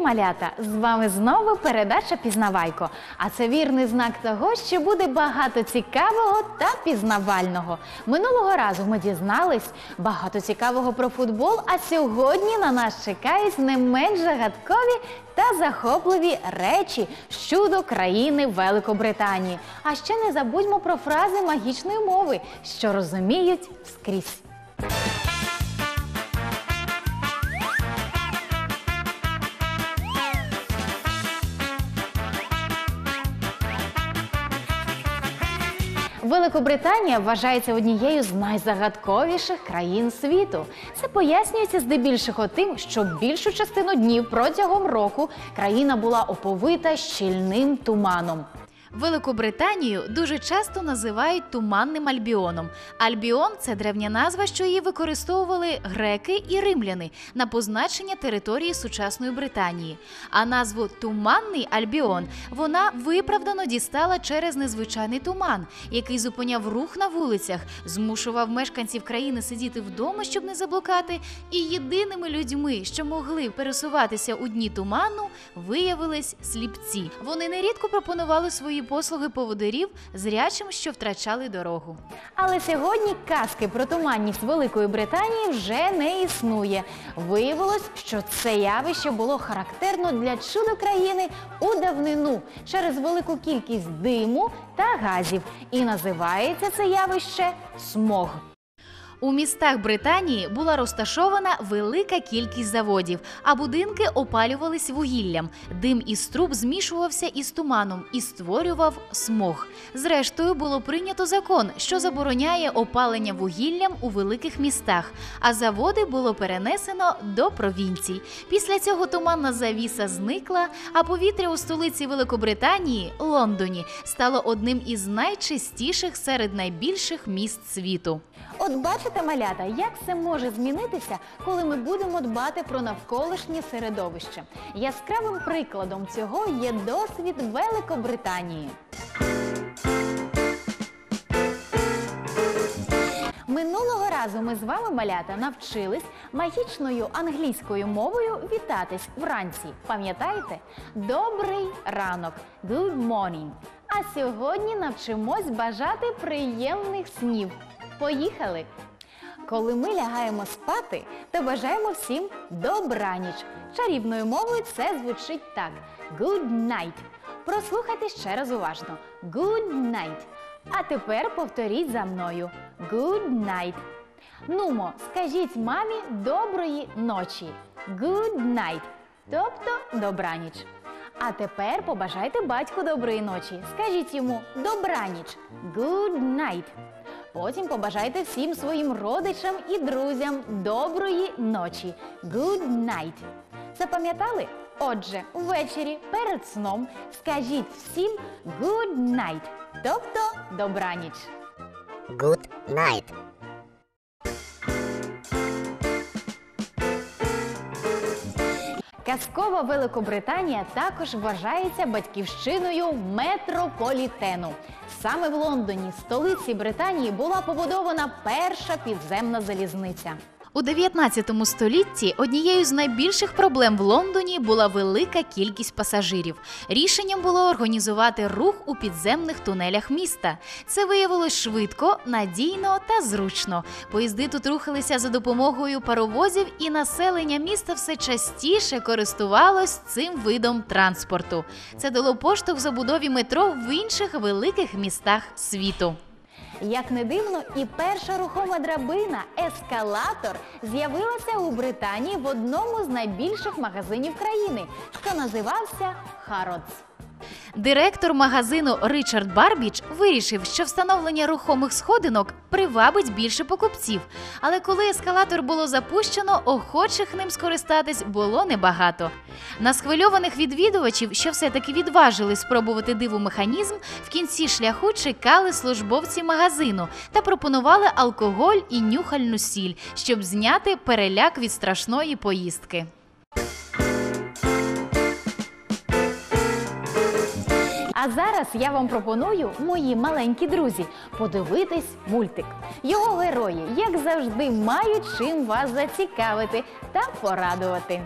малята! З вами знову передача Пізнавайко. А це вірний знак того, що буде багато цікавого та пізнавального. Минулого разу ми дізнались багато цікавого про футбол, а сьогодні на нас чекають не менш загадкові та захопливі речі щодо країни Великобританії. А ще не забудьмо про фрази магічної мови, що розуміють скрізь. Великобританія вважається однією з найзагадковіших країн світу. Це пояснюється здебільшого тим, що більшу частину днів протягом року країна була оповита щільним туманом. Великобританію дуже часто називають туманним альбіоном. Альбіон це древня назва, що її використовували греки і римляни на позначення території сучасної Британії. А назву Туманний Альбіон вона виправдано дістала через незвичайний туман, який зупиняв рух на вулицях, змушував мешканців країни сидіти вдома, щоб не заблукати. І єдиними людьми, що могли пересуватися у дні туману, виявились сліпці. Вони нерідко пропонували свої послуги поводирів зрячим, що втрачали дорогу. Але сьогодні казки про туманність Великої Британії вже не існує. Виявилось, що це явище було характерно для чудо країни у давнину через велику кількість диму та газів. І називається це явище смог. У містах Британії була розташована велика кількість заводів, а будинки опалювались вугіллям. Дим із труб змішувався із туманом і створював смог. Зрештою, було прийнято закон, що забороняє опалення вугіллям у великих містах, а заводи було перенесено до провінцій. Після цього туманна завіса зникла, а повітря у столиці Великобританії Лондоні стало одним із найчистіших серед найбільших міст світу. От бачите, малята, як це може змінитися, коли ми будемо дбати про навколишнє середовище. Яскравим прикладом цього є досвід Великобританії. Минулого разу ми з вами, малята, навчились магічною англійською мовою вітатись вранці. Пам'ятаєте? Добрий ранок. Good morning. А сьогодні навчимось бажати приємних снів. Поїхали! Коли ми лягаємо спати, то бажаємо всім добраніч. Чарівною мовою це звучить так: Good night. Прослухайте ще раз уважно. Good night. А тепер повторіть за мною. Good night. Нумо, скажіть мамі доброї ночі. Good night. Тобто добраніч. А тепер побажайте батьку доброї ночі. Скажіть йому добраніч. Good night. Потім побажайте всім своїм родичам і друзям доброї ночі. Good night. Запам'ятали? Отже, ввечері перед сном скажіть всім good night, тобто добраніч. Good night. Казкова Великобританія також вважається батьківщиною метрополітену. Саме в Лондоні, столиці Британії, була побудована перша підземна залізниця. У 19 столітті однією з найбільших проблем в Лондоні була велика кількість пасажирів. Рішенням було організувати рух у підземних тунелях міста. Це виявилось швидко, надійно та зручно. Поїзди тут рухалися за допомогою паровозів, і населення міста все частіше користувалось цим видом транспорту. Це дало поштовх забудові метро в інших великих містах світу. Як не дивно, і перша рухома драбина ескалатор з'явилася у Британії в одному з найбільших магазинів країни, що називався Харродс. Директор магазину Ричард Барбіч вирішив, що встановлення рухомих сходинок привабить більше покупців. Але коли ескалатор було запущено, охочих ним скористатись було небагато. На схвильованих відвідувачів, що все-таки відважили спробувати диву механізм, в кінці шляху чекали службовці магазину та пропонували алкоголь і нюхальну сіль, щоб зняти переляк від страшної поїздки. А зараз я вам пропоную, мої маленькі друзі, подивитись мультик. Його герої, як завжди, мають чим вас зацікавити та порадувати.